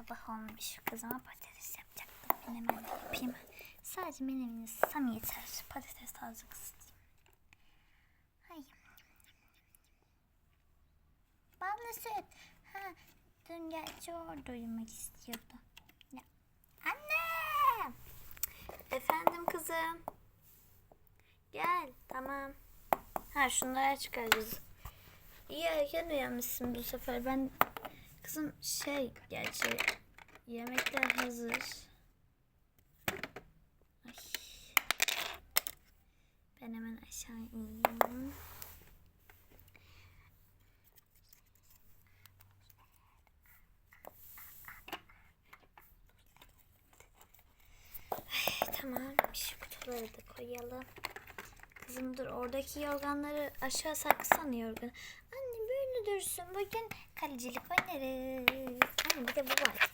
sabah olmuş. Kızıma patates yapacaktım. Menemen de yapayım. Sadece menemeni ıslatsam yeter. Patates azıcık ısıtayım. Ay. Ballı süt. Ha, dün gerçi orada uyumak istiyordu. Ya. Anne! Efendim kızım. Gel tamam. Ha şunları çıkaracağız. İyi erken uyanmışsın bu sefer. Ben kızım şey gerçi yemekler hazır. Ay. Ben hemen aşağı ineyim. Tamam. Şu kutuları da koyalım. Kızım dur oradaki yorganları aşağı saksana yorganı. Dursun. Bugün kalecilik oynarız. Anne bir de bu var. Ha,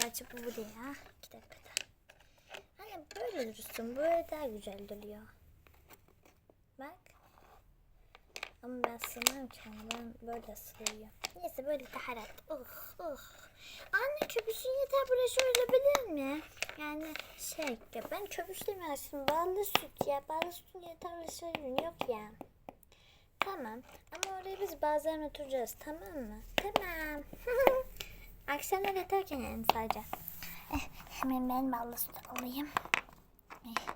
gerçi bu bu değil ha. İki dakikada. Anne böyle dursun. Böyle daha güzel duruyor. Bak. Ama ben sığmam ki ona. Ben böyle sığıyorum. Neyse böyle daha rahat. Uh, uh. Anne köpüşün yeter burası olabilir mi? Yani şey ben köpüş demiyorsun. Ballı süt ya. Ballı sütün yeter burası yok ya. Tamam. Ama oraya biz bazen oturacağız. Tamam mı? Tamam. Akşamlar yatarken yani sadece. Eh, hemen ben ballı süt alayım. Eh.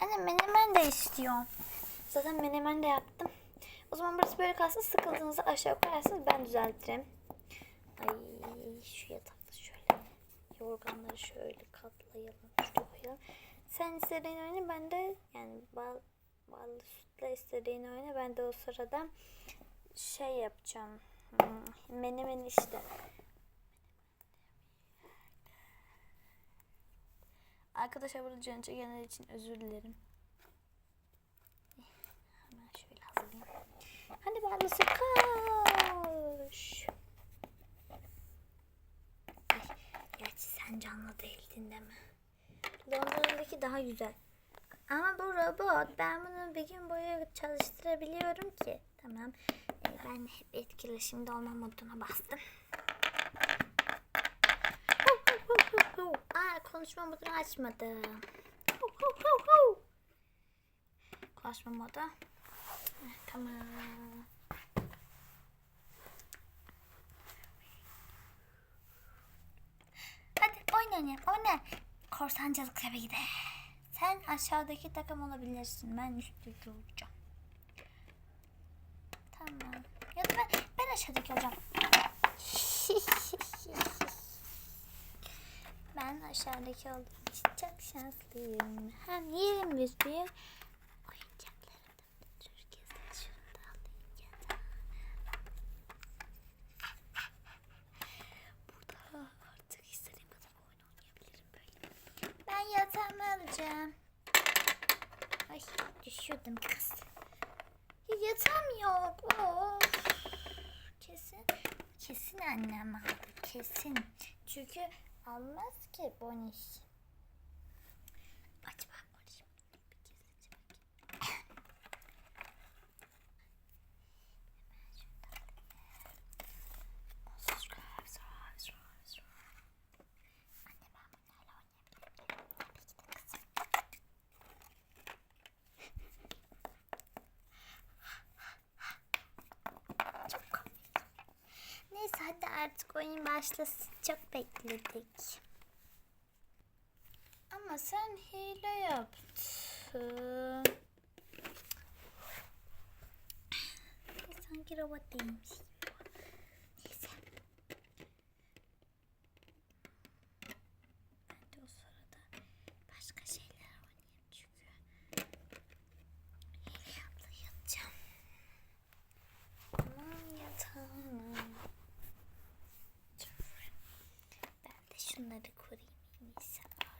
Anne menemen de istiyorum. Zaten menemen de yaptım. O zaman burası böyle kalsın. Sıkıldığınızda aşağı koyarsınız. Ben düzeltirim. Ay şu yatakta şöyle yorganları şöyle katlayalım. Şuraya koyalım. Sen istediğin oyunu ben de yani bal, ballı sütle istediğin oyunu ben de o sırada şey yapacağım. Hmm, menemen işte. Arkadaşlar burada canı çekenler için özür dilerim. Hemen şöyle hazırlayayım. Hadi ballısı koş. Gerçi sen canlı değildin değil mi? Londra'daki daha güzel. Ama bu robot. Ben bunu bir gün boyu çalıştırabiliyorum ki. Tamam. Ee, ben hep etkileşimde olma moduna bastım. Aa konuşma modunu açmadım. Konuşma modu. Heh, Tamam. Hadi oyun oynayalım. Oyna. Korsancılık tabii de. Sen aşağıdaki takım olabilirsin. Ben üstteki olacağım. Tamam. Ya da ben, ben aşağıdaki olacağım. ben aşağıdaki için çok şanslıyım. Hem yerim büyük. Oyuncaklarımdan Türkiye'den şunu da alayım ya. Burada artık istediğim kadar oyun oynayabilirim böyle. Ben yatağımı alacağım. Ay düşüyordum kız. Ya yatağım yok. Of. Kesin. Kesin annem aldı. Kesin. Çünkü almaz ki Boniş. Acaba Boniş bir gizlice bakayım. Hemen şuradan. Subscribe, subscribe, subscribe, subscribe. Anne ben bunlarla oynayabilirim. Tabii ki de kızım. Çok komik. Neyse hadi artık oyun başlasın. Çok bekledik. Ama sen hile yaptın. Sanki robot değilmiş. Neyse. Ben de o sırada başka şeyler oynayayım çünkü. Hile yaptı yatacağım. Aman yatağım. Ben de şunları kurayım en iyisi artık.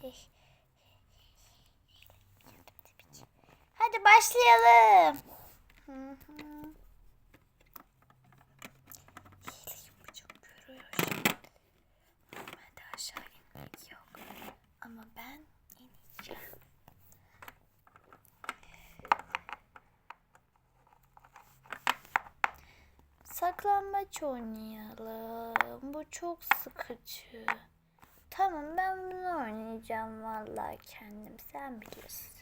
Şey. Tabii ki. Hadi başlayalım. Hı hı. Normalde aşağı inmek yok. Ama ben. Saklambaç oynayalım. Bu çok sıkıcı. Tamam ben bunu oynayacağım vallahi kendim. Sen bilirsin.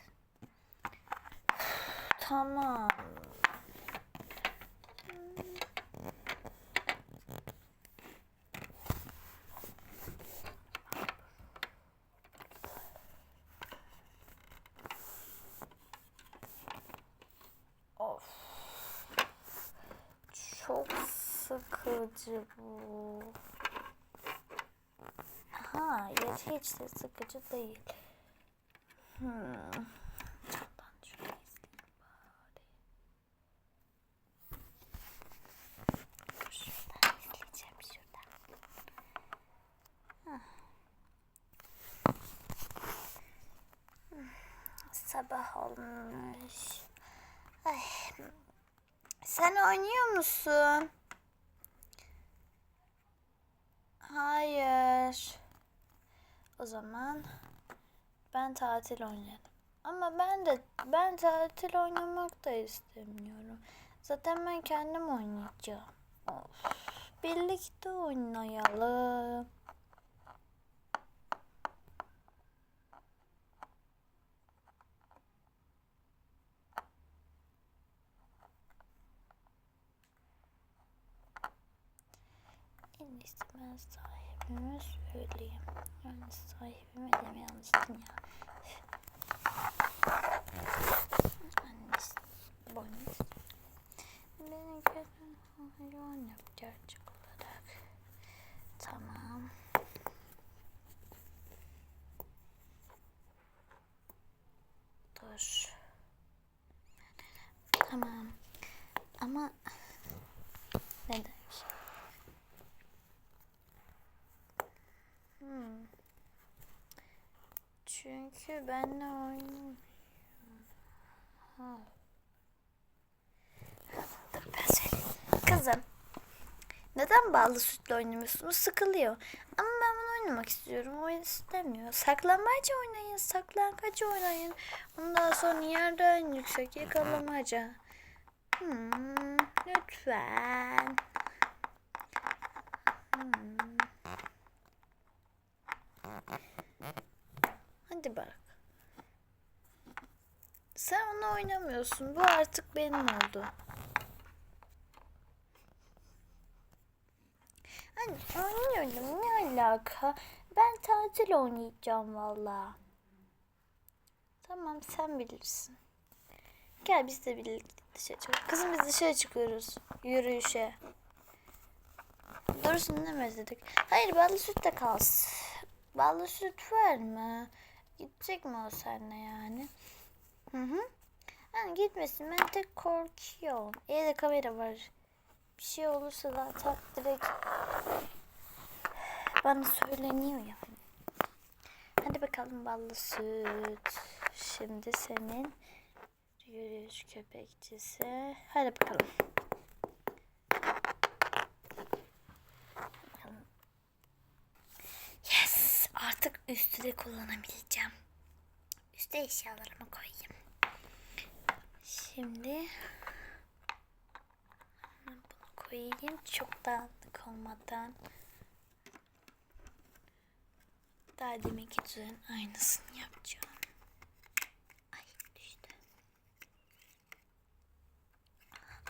Tamam. Of. Çok sıkıcı bu. Ha, ya hiç de sıkıcı değil. Hmm. Ben şunu izleyeyim bari. Dur şuradan izleyeceğim şuradan. Hah. Hmm, Sabah olmuş. Ay. Sen oynuyor musun? Hayır. O zaman ben tatil oynarım. Ama ben de ben tatil oynamak da istemiyorum. Zaten ben kendim oynayacağım. Of. Birlikte oynayalım. İyisi ben sahibime söyleyeyim. Yani sahibime de yanlış değil ya. Annesi, bonus. Benim gözüm hayvan yok gerçek olarak. Tamam. Dur. Tamam. Ama ne demiş? Hmm. Çünkü ben söyleyeyim. Kızım. Neden ballı sütle oynamıyorsunuz? Sıkılıyor. Ama ben bunu oynamak istiyorum. O istemiyor. Saklambaç oynayın. Saklankaç oynayın. Ondan sonra yerden yüksek yakalamaca. Hmm, lütfen. Hmm. Hadi bak. Sen onu oynamıyorsun. Bu artık benim oldu. Anne oynuyorum. Ne alaka? Ben tatil oynayacağım valla. Tamam sen bilirsin. Gel biz de birlikte dışarı çıkalım. Kızım biz dışarı çıkıyoruz. Yürüyüşe. Doğrusunu ne özledik? Hayır ballı süt de kalsın. Ballı süt var mı? Gidecek mi o seninle yani? Hı hı. Yani gitmesin. Ben tek korkuyorum. Evde kamera var. Bir şey olursa zaten direkt bana söyleniyor yani. Hadi bakalım ballı süt. Şimdi senin yürüyüş köpekçisi. Hadi. Bakalım. Artık üstü de kullanabileceğim. Üste eşyalarımı koyayım. Şimdi bunu koyayım çok dağınık olmadan. Daha deminki düzen aynısını yapacağım. Ay düştü.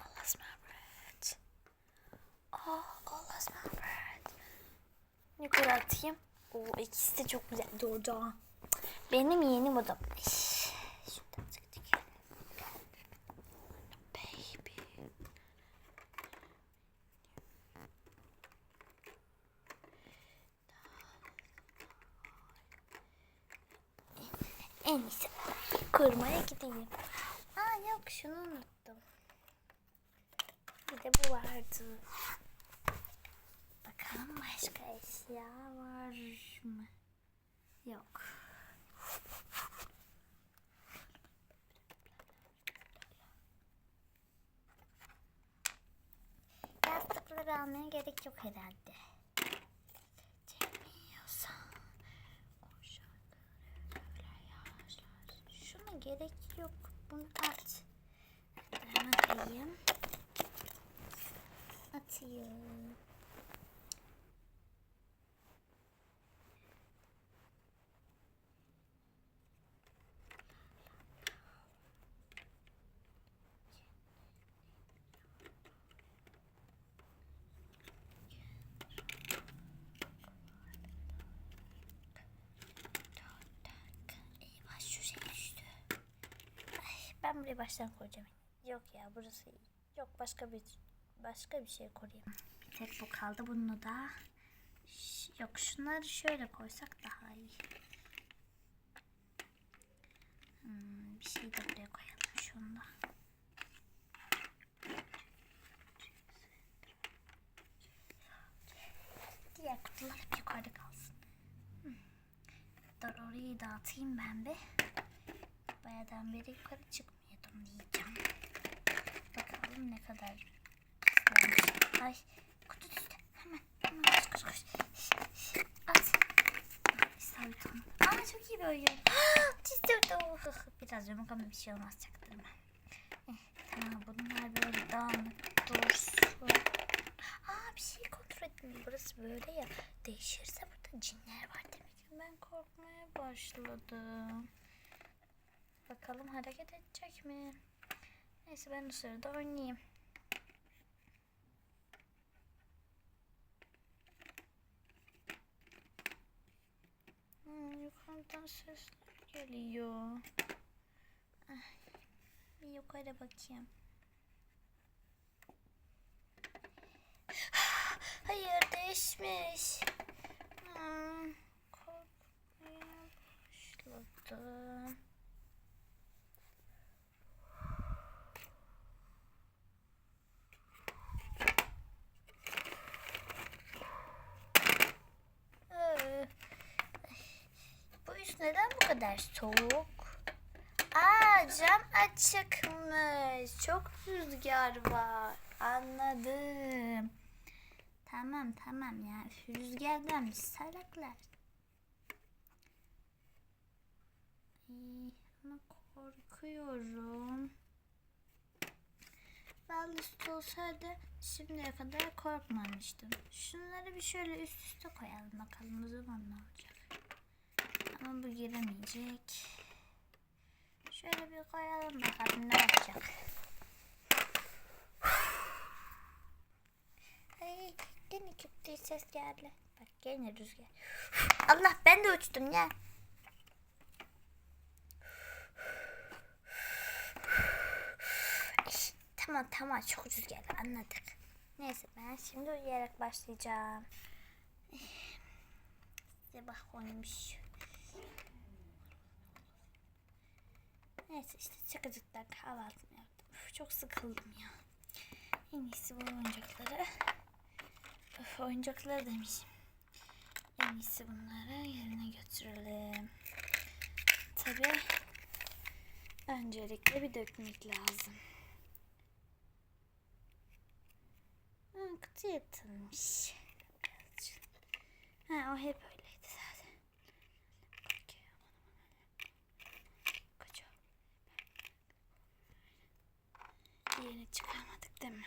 Allah's my bread. Oh, Allah's my bread. Yukarı atayım. Oo, ikisi de çok güzel durdu. Benim yeni odam. Şş, Şuradan sıktık. Baby. En iyisi kurmaya gideyim. Aa yok şunu unuttum. Bir de bu vardı. Başka eşya var mı? Yok. Yastıkları almaya gerek yok herhalde. Şuna gerek yok. Bunu at. Hemen koyayım. At geliyor. Eyvah şu şey düştü. Ay, ben buraya baştan koyacağım. Yok ya burası iyi. Yok başka bir başka bir şey koyayım. Bir tek bu kaldı. Bunu da yok şunları şöyle koysak daha iyi. Hmm, bir şey de buraya koyalım şunu da. Diğer kutular hep yukarıda kalsın. Hmm. Dur orayı dağıtayım ben bir. Bayağıdan beri yukarı çıkmıyordum diyeceğim. Bakalım ne kadar. Ay kutu düştü. Hemen hemen koş koş koş. At. İsabet olmadı. Aa çok iyi bir oyun. Düşürdü. Biraz yumuk ama bir şey olmaz çaktırma. Eh, tamam bunlar böyle dağınık dursun. Aa bir şey kontrol ettim. Burası böyle ya. Değişirse burada cinler var demek ki. Ben korkmaya başladım. Bakalım hareket edecek mi? Neyse ben o sırada oynayayım. Hmm, yukarıdan sesler geliyor. Ay, bir yukarı bakayım. Hayır değişmiş. Hmm, korkmaya başladım. Ee, Bu üst neden bu kadar soğuk? Aa cam açıkmış. Çok rüzgar var. Anladım. Tamam tamam ya. Rüzgardan biz salaklar. Ama korkuyorum. Bal üstü olsaydı şimdiye kadar korkmamıştım. Şunları bir şöyle üst üste koyalım bakalım o zaman ne olacak. Ama bu giremeyecek. Şöyle bir koyalım bakalım ne yapacak. Ay gene kötü ses geldi. Bak gene rüzgar. Allah ben de uçtum ya. Tamam tamam çok rüzgarlı anladık. Neyse ben şimdi uyuyarak başlayacağım. Sabah olmuş. Neyse işte çıkacaklar kahvaltımı yaptım. Üf, çok sıkıldım ya. En iyisi bu oyuncakları. Öf, oyuncakları demişim. En iyisi bunları yerine götürelim. Tabii öncelikle bir dökmek lazım. Ha, kutu. Birazcık. Ha, o hep öyleydi zaten. Koca. Diğerini çıkarmadık değil mi?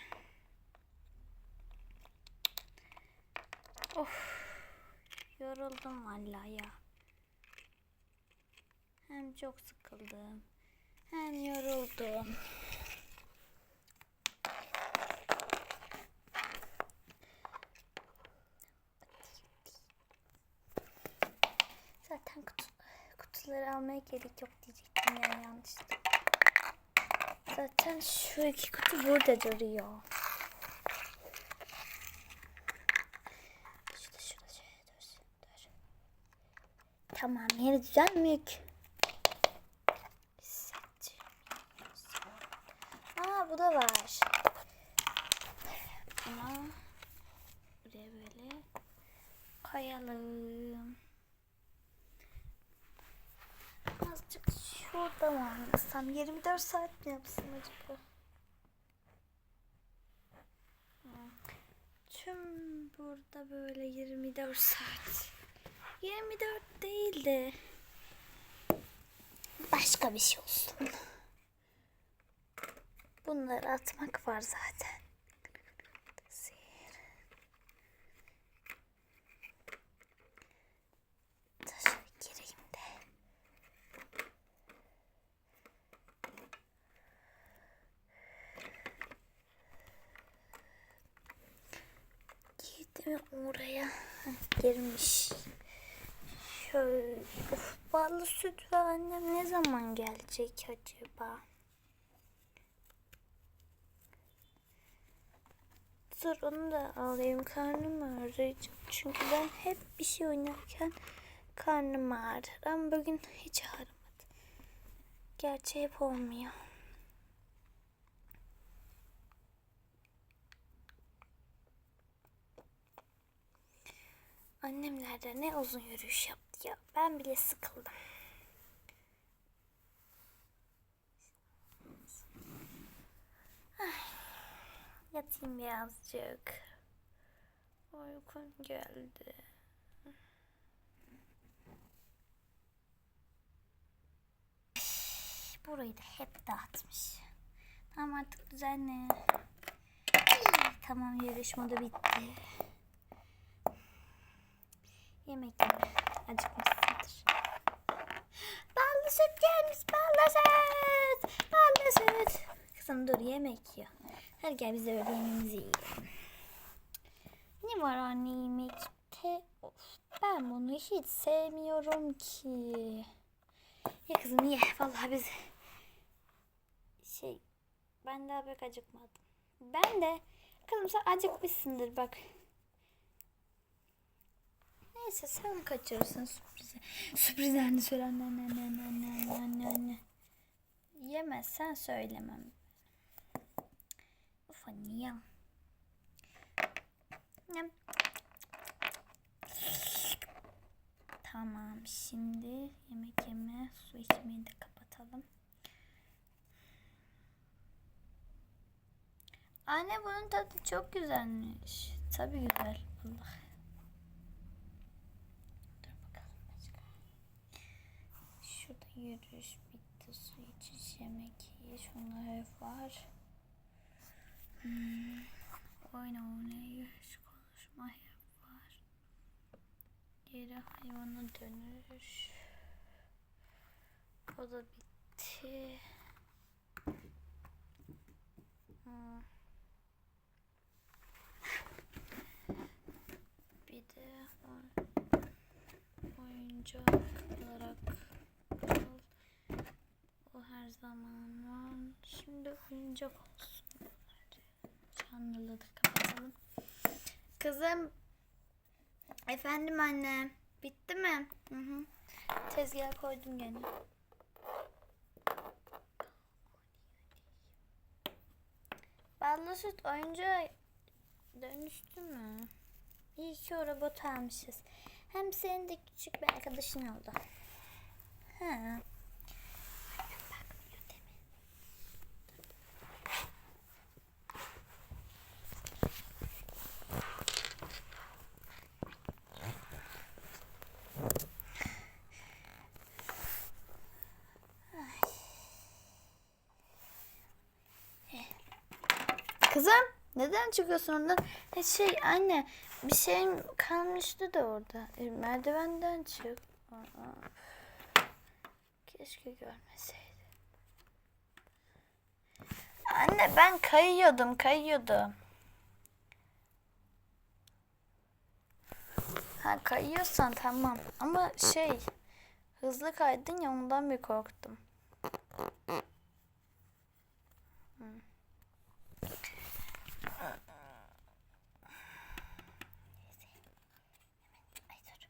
Of. Yoruldum vallahi ya. Hem çok sıkıldım. Hem yoruldum. Zaten kutu, kutuları almaya gerek yok diyecektim ya yanlışlıkla. Zaten şu iki kutu burada duruyor. İşte şurada şöyle dursun. Dur. Tamam yeri düzelmek. Aa bu da var. Ama buraya böyle koyalım. Azıcık şurada mı oynasam? 24 saat mi yapsam acaba? Hmm. Tüm burada böyle 24 saat. 24 değil de başka bir şey olsun. Bunları atmak var zaten. Mi? Oraya girmiş. Şöyle. Of, ballı süt ve annem ne zaman gelecek acaba? Dur onu da alayım. Karnım ağrıyacak. Çünkü ben hep bir şey oynarken karnım ağrır. Ama bugün hiç ağrımadı. Gerçi hep olmuyor. Annemler de ne uzun yürüyüş yaptı ya. Ben bile sıkıldım. Ay, yatayım birazcık. Uykum geldi. Burayı da hep dağıtmış. Tamam artık düzenle. Tamam yarış modu bitti. Yemek yeme. Acıkmışsındır. Ballı süt gelmiş. Ballı süt. Ballı süt. Kızım dur yemek yiyor. Hadi gel biz de böyle yemeğimizi yiyelim. Ne var anne yemekte? Of, ben bunu hiç sevmiyorum ki. Ye kızım ye. Vallahi biz şey ben daha pek acıkmadım. Ben de kızım sen acıkmışsındır bak. Neyse sen kaçırırsın sürprizi. Sürpriz anne söyle anne anne anne anne anne anne anne. Yemezsen söylemem. Uf anne ya. Tamam şimdi yemek yeme su içmeyi de kapatalım. Anne bunun tadı çok güzelmiş. Tabii güzel. Allah. Yürüyüş bitti. Su içiş, yemek ye. Şunlar hep var. Hmm. Oyun oynayış, konuşma hep var. Geri hayvana dönüş. O da bitti. Hmm. Bir de oy- oyuncak olarak her zaman var. Şimdi oyuncak olsun. Canlılığı da kapatalım. Kızım. Efendim anne. Bitti mi? Hı hı. Tezgaha koydum gene. Ballı süt oyuncağa dönüştü mü? İyi ki o robot almışız. Hem senin de küçük bir arkadaşın oldu. Ha. Bakmıyor değil mi? Kızım neden çıkıyorsun oradan? E şey anne bir şeyim kalmıştı da orada. E, merdivenden çık. Aa, keşke görmeseydi. Anne ben kayıyordum kayıyordum. Ha kayıyorsan tamam ama şey hızlı kaydın ya ondan bir korktum. Ay dur.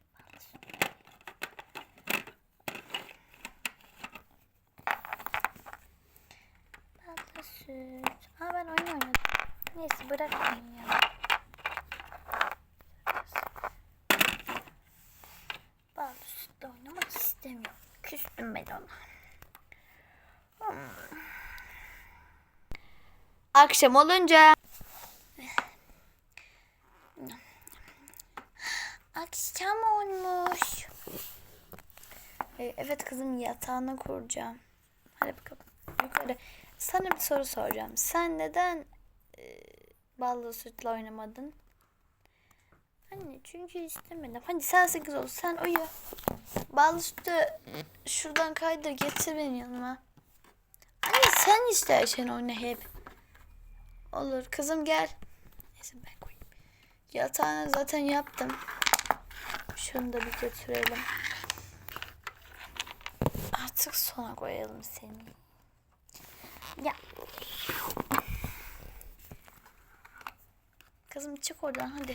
ballı süt. Süt. Aa ben oyun oynadım. Neyse bırakmayın ya. Ballı sütle oynamak istemiyorum. Küstüm ben ona. Hmm. Akşam olunca Akşam olmuş. Ee, evet kızım yatağını kuracağım. Hadi bakalım. Sana bir soru soracağım. Sen neden e, ballı sütle oynamadın? Anne çünkü istemedim. Hadi sen sekiz ol. Sen uyu. Ballı sütü şuradan kaydır getir benim yanıma. Anne sen istersen oyna hep. Olur kızım gel. Neyse ben koyayım. Yatağını zaten yaptım. Şunu da bir götürelim. Artık sona koyalım seni. Ya. Kızım çık oradan hadi.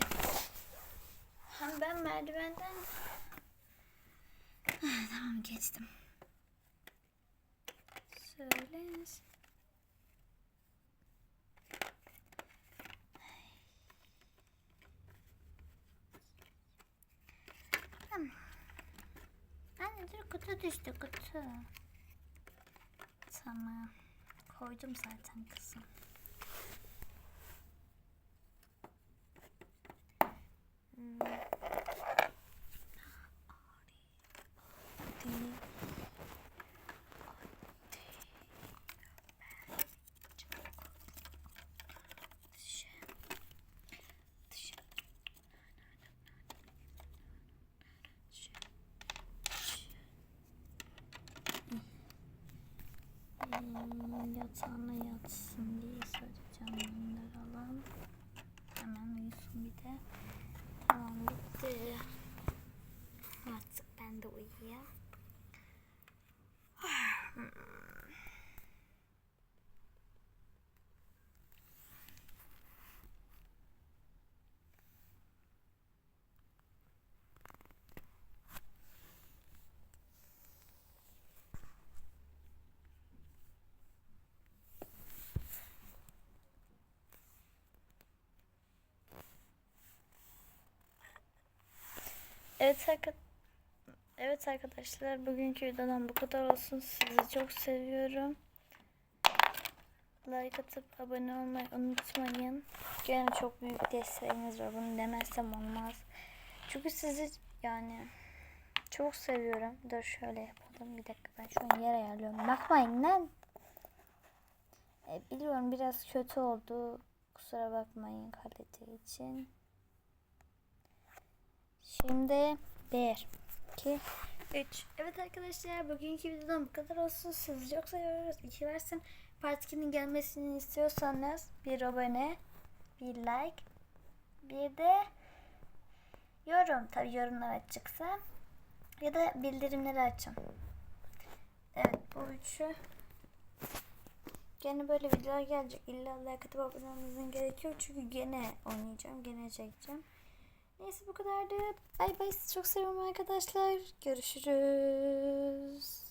Hem ben merdivenden... Ah, tamam geçtim. Söyle. Tamam. Anne dur kutu düştü kutu. Tamam. Koydum zaten kızım. Yatağına yatsın diye saracağım bunları alalım. Hemen uyusun bir de. Tamam bitti. Artık ben de uyuyayım. Evet. Evet arkadaşlar bugünkü videodan bu kadar olsun. Sizi çok seviyorum. Like atıp abone olmayı unutmayın. Gene çok büyük desteğiniz var. Bunu demezsem olmaz. Çünkü sizi yani çok seviyorum. Dur şöyle yapalım. Bir dakika ben şu an yer ayarlıyorum. Bakmayın lan. E, biliyorum biraz kötü oldu. Kusura bakmayın kalite için. Şimdi 1, 2, 3. Evet arkadaşlar bugünkü videodan bu kadar olsun. Sizi çok seviyoruz. İki versin. Part 2'nin gelmesini istiyorsanız bir abone, bir like, bir de yorum. Tabi yorumlar açıksa. Ya da bildirimleri açın. Evet bu üçü. Gene böyle videolar gelecek. İlla like atıp abone olmanızın gerekiyor. Çünkü gene oynayacağım. Gene çekeceğim. Neyse bu kadardı. Bay bay. Sizi çok seviyorum arkadaşlar. Görüşürüz.